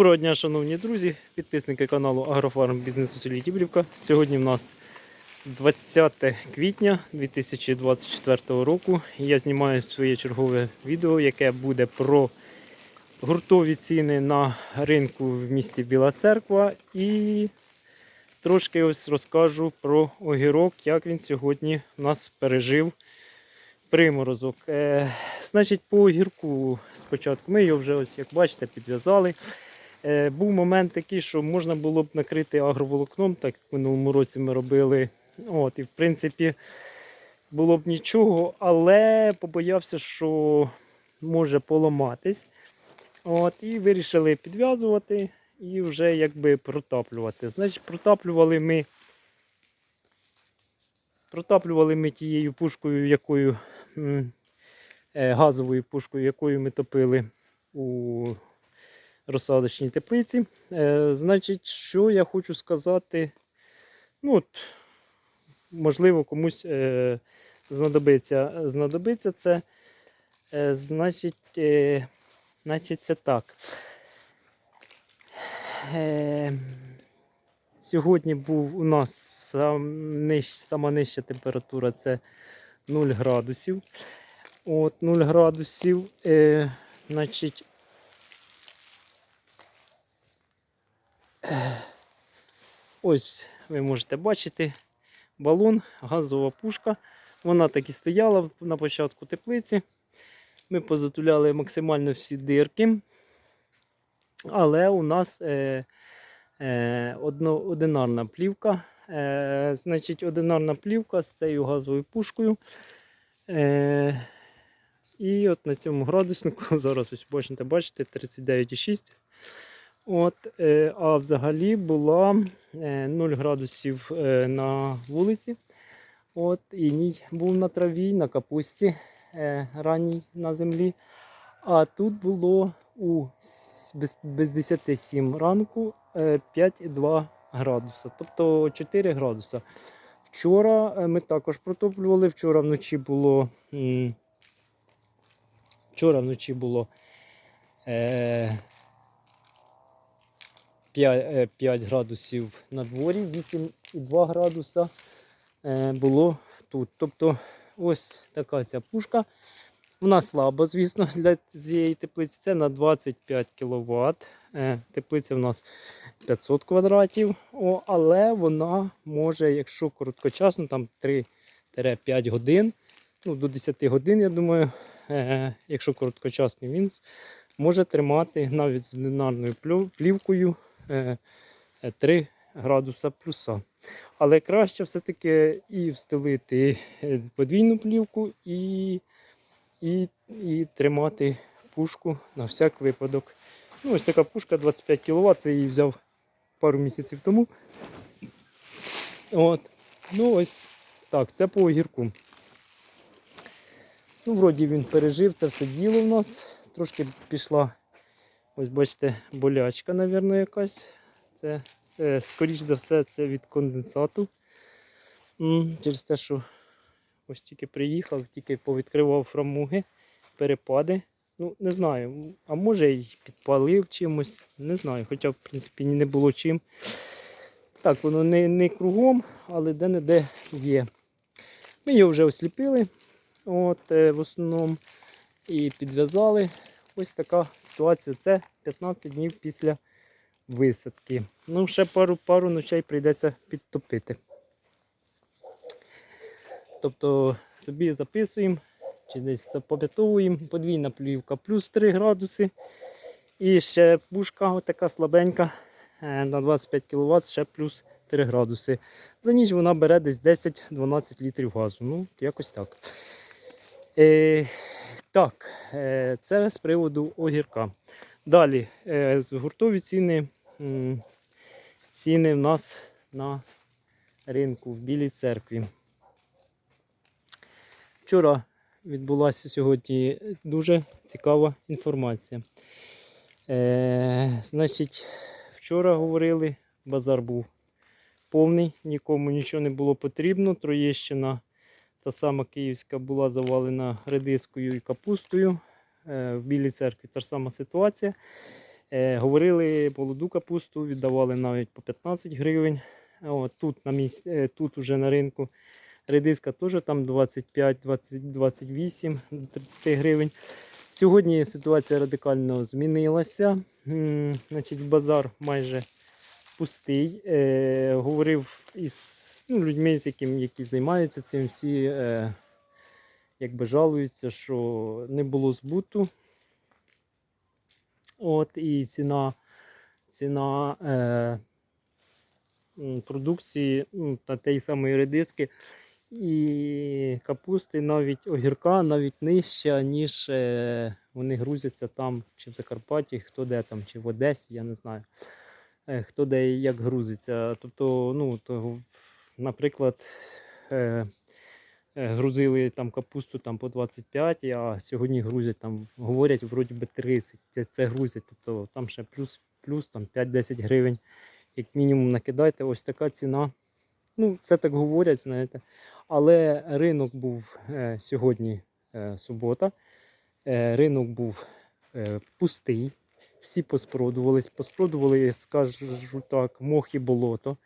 Доброго дня, шановні друзі, підписники каналу Агрофарм Бізнес у селі. Сьогодні в нас 20 квітня 2024 року. Я знімаю своє чергове відео, яке буде про гуртові ціни на ринку в місті Біла Церква. І трошки ось розкажу про огірок, як він сьогодні у нас пережив приморозок. Е, значить, по огірку спочатку ми його вже, ось, як бачите, підв'язали. Е, був момент такий, що можна було б накрити агроволокном, так як в минулому році ми робили. От, І в принципі було б нічого, але побоявся, що може поламатись. От, І вирішили підв'язувати і вже якби протаплювати. Значить, протаплювали ми. Протаплювали ми тією пушкою, якою е, газовою пушкою, якою ми топили у розсадочній теплиці. Е, значить, що я хочу сказати, ну от, можливо, комусь е, знадобиться, знадобиться це. Е, значить, е, значить, це так. Е, Сьогодні був у нас сам ниж, сама нижча температура це 0 градусів. От 0 градусів. Е, значить, ось ви можете бачити балон, газова пушка. Вона так і стояла на початку теплиці. Ми позатуляли максимально всі дирки. Але у нас е, е, одно, одинарна плівка. Е, значить, одинарна плівка з цією газовою пушкою. Е, і от на цьому градуснику, зараз ось бачите, бачите, 39,6. От, е, а взагалі була е, 0 градусів е, на вулиці. От, іній був на траві, на капусті е, ранній на землі. А тут було у без, без 10 7 ранку е, 5,2 градуса, тобто 4 градуса. Вчора е, ми також протоплювали. Вчора вночі було. Вчора вночі було е, 5, е, 5 градусів на дворі, 8,2 градуса е, було тут. Тобто ось така ця пушка. Вона слаба, звісно, для цієї теплиці. Це на 25 кВт. Теплиця в нас 500 квадратів, О, але вона може, якщо короткочасно, там 3-5 годин, ну, до 10 годин, я думаю, е, якщо короткочасний він може тримати навіть з одинарною плівкою е, е, 3 градуса плюса. Але краще все-таки і встелити е, подвійну плівку, і, і, і тримати пушку на всяк випадок. Ну, ось така пушка 25 кВт, це її взяв пару місяців тому. От. Ну ось так, це по огірку. Ну, вроді він пережив це все діло в нас. Трошки пішла, ось бачите, болячка, мабуть, якась. Це, е, скоріш за все, це від конденсату. Через те, що ось тільки приїхав, тільки повідкривав фрамуги, перепади. Ну, не знаю. А може й підпалив чимось, не знаю. Хоча, в принципі, не було чим. Так, воно не, не кругом, але де-не-де є. Ми його вже осліпили. От, е, в основному і підв'язали. Ось така ситуація. Це 15 днів після висадки. Ну, ще пару пару ночей прийдеться підтопити. Тобто собі записуємо, чи десь запам'ятовуємо подвійна плівка плюс 3 градуси. І ще пушка така слабенька е, на 25 кВт, ще плюс 3 градуси. За ніч вона бере десь 10-12 літрів газу. Ну, якось так. Е, так, е, це з приводу огірка. Далі, е, гуртові ціни. Ціни в нас на ринку в Білій церкві. Вчора відбулася сьогодні дуже цікава інформація. Е, значить, вчора говорили, базар був повний, нікому нічого не було потрібно. Троєщина, та сама Київська, була завалена редискою і капустою. Е, в Білій церкві та ж сама ситуація. Е, говорили молоду капусту, віддавали навіть по 15 гривень. От, тут, на місць, е, тут уже на ринку редиска теж там 25, 20, 28 до 30 гривень. Сьогодні ситуація радикально змінилася. Значить, базар майже пустий. Говорив із ну, людьми, з яким, які займаються цим, всі е, якби жалуються, що не було збуту. От, і ціна, ціна е, продукції та тієї самої редиски і капусти, навіть огірка, навіть нижча, ніж е, вони грузяться там, чи в Закарпатті, хто де там, чи в Одесі, я не знаю. е, Хто де і як грузиться. Тобто, ну, то, наприклад, е, е, грузили там капусту там, по 25, а сьогодні грузять там, говорять, вроді би 30. Це, це грузять. Тобто там ще плюс, плюс там 5-10 гривень, як мінімум накидайте. Ось така ціна. Ну, це так говорять, знаєте. Але ринок був е, сьогодні е, субота. Е, ринок був е, пустий. Всі поспродувались. Поспродували, скажу так, мох і болото.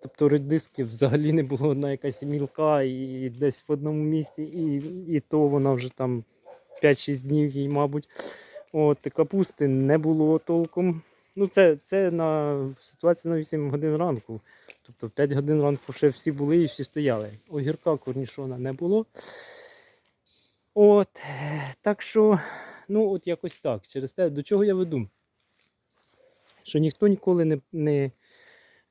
Тобто редиски взагалі не було одна якась мілка і десь в одному місці, і, і то вона вже там 5-6 днів їй, мабуть. От, капусти не було толком. Ну, це, це на ситуація на 8 годин ранку. Тобто 5 годин ранку ще всі були і всі стояли. Огірка корнішона не було. От, так що, ну, от якось так. Через те, до чого я веду? Що ніхто ніколи не. не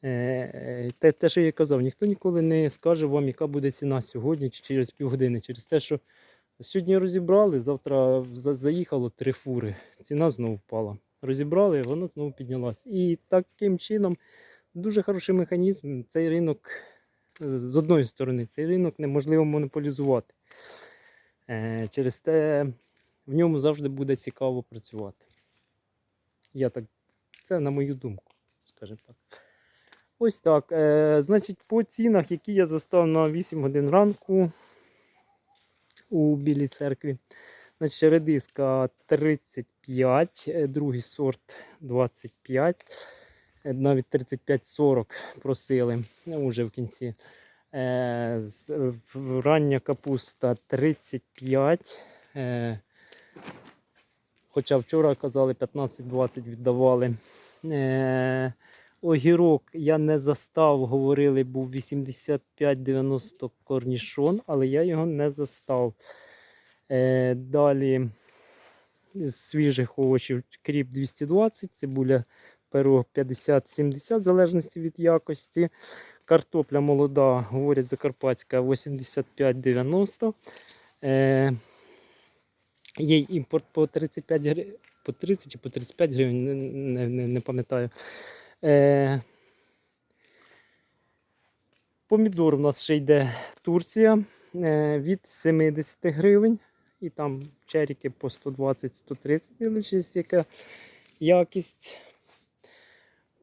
те, те, що я казав, ніхто ніколи не скаже вам, яка буде ціна сьогодні чи через півгодини. Через те, що сьогодні розібрали, завтра за- заїхало три фури, ціна знову впала. Розібрали, вона знову піднялась. І таким чином дуже хороший механізм. Цей ринок, е, з одної сторони, цей ринок неможливо монополізувати. Е, Через те в ньому завжди буде цікаво працювати. Я так, це на мою думку, скажімо так. Ось так. Е, значить, по цінах, які я застав на 8 годин ранку у Білій церкві. Значить, редиска 35, е, другий сорт 25, е, навіть 35-40 просили ну, вже в кінці. Е, рання капуста 35. Е, хоча вчора казали 15-20 віддавали. Е, огірок я не застав, говорили, був 85-90 корнішон, але я його не застав. Е, далі з свіжих овочів кріп 220, цибуля перо 50-70, в залежності від якості. Картопля молода, говорять, закарпатська 85-90. Е, є імпорт по 35 гривень, по 30 чи по 35 гривень, не, не, не, пам'ятаю. Е, помідор у нас ще йде Турція е, від 70 гривень. І там черіки по 120-130, дивлячись, яка якість.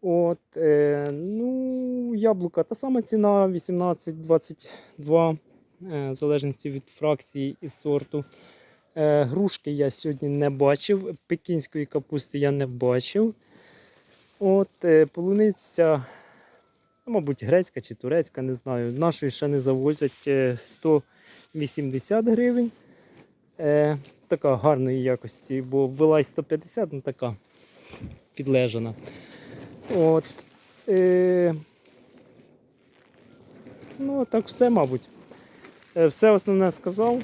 От, е, ну, яблука та сама ціна 18-22, е, в залежності від фракції і сорту. Е, грушки я сьогодні не бачив, пекінської капусти я не бачив. От, е, полуниця, ну, мабуть, грецька чи турецька, не знаю. Нашої ще не завозять е, 180 гривень. Е, така гарної якості, бо вилай 150, ну така підлежана. От. Е, ну, так все, мабуть. Е, все основне сказав.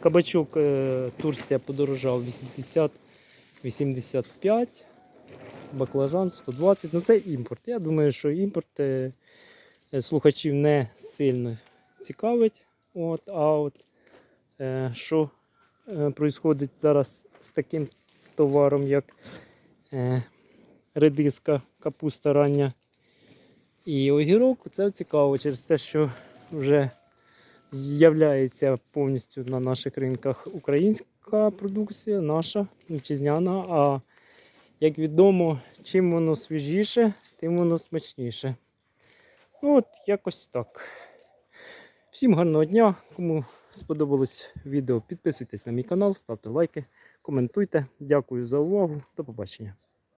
Кабачок е, Турція подорожав 80-85, баклажан 120. Ну це імпорт. Я думаю, що імпорт е, е, слухачів не сильно цікавить. От, а от е, що происходить зараз з таким товаром, як редиска, капуста рання і огірок, це цікаво через те, що вже з'являється повністю на наших ринках українська продукція, наша вітчизняна. А як відомо, чим воно свіжіше, тим воно смачніше. Ну, от якось так. Всім гарного дня. Кому сподобалось відео, підписуйтесь на мій канал, ставте лайки, коментуйте. Дякую за увагу. До побачення.